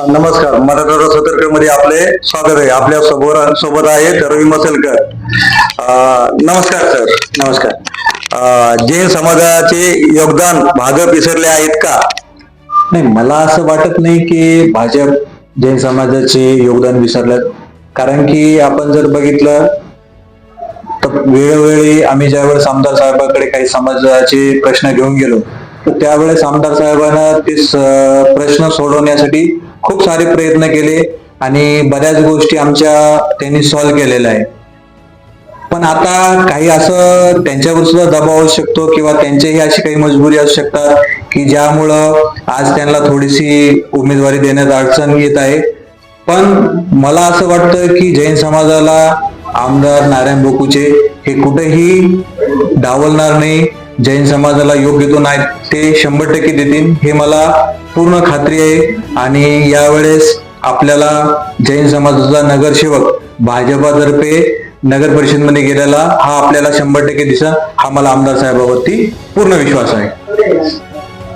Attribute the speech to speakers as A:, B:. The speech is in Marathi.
A: मतदार सतर्कमध्ये आपले स्वागत आहे. आपल्यासोबत सोबत आहेत रवी मसलकर. नमस्कार सर. नमस्कार. जैन समाजाचे योगदान भाजप विसरले आहेत का?
B: नाही मला असं वाटत नाही की भाजप जैन समाजाचे योगदान विसरलं. कारण की आपण जर बघितलं तर वेळोवेळी आम्ही ज्यावेळेस आमदार साहेबांकडे काही समाजाचे प्रश्न घेऊन गेलो तर त्यावेळेस आमदार साहेबांना ते प्रश्न सोडवण्यासाठी खूप सारे प्रयत्न केले आणि बऱ्याच गोष्टी आमच्या त्यांनी सॉल्व्ह केलेल्या आहे पण आता काही असं त्यांच्यावर सुद्धा दबाव असू शकतो किंवा त्यांच्याही अशी काही मजबुरी असू शकतात की ज्यामुळं आज त्यांना थोडीशी उमेदवारी देण्यात अडचण येत आहे. पण मला असं वाटतं की जैन समाजाला आमदार नारायण बोकूचे हे कुठेही डावलणार नाही. जैन समाजाला योग्य तो नाही ते शंभर टक्के देतील हे मला पूर्ण खात्री आहे. आणि यावेळेस आपल्याला जैन समाजाचा नगरसेवक भाजपातर्फे नगर परिषदमध्ये गेलेला हा आपल्याला शंभर टक्के दिसा हा मला आमदार साहेबावरती पूर्ण विश्वास आहे.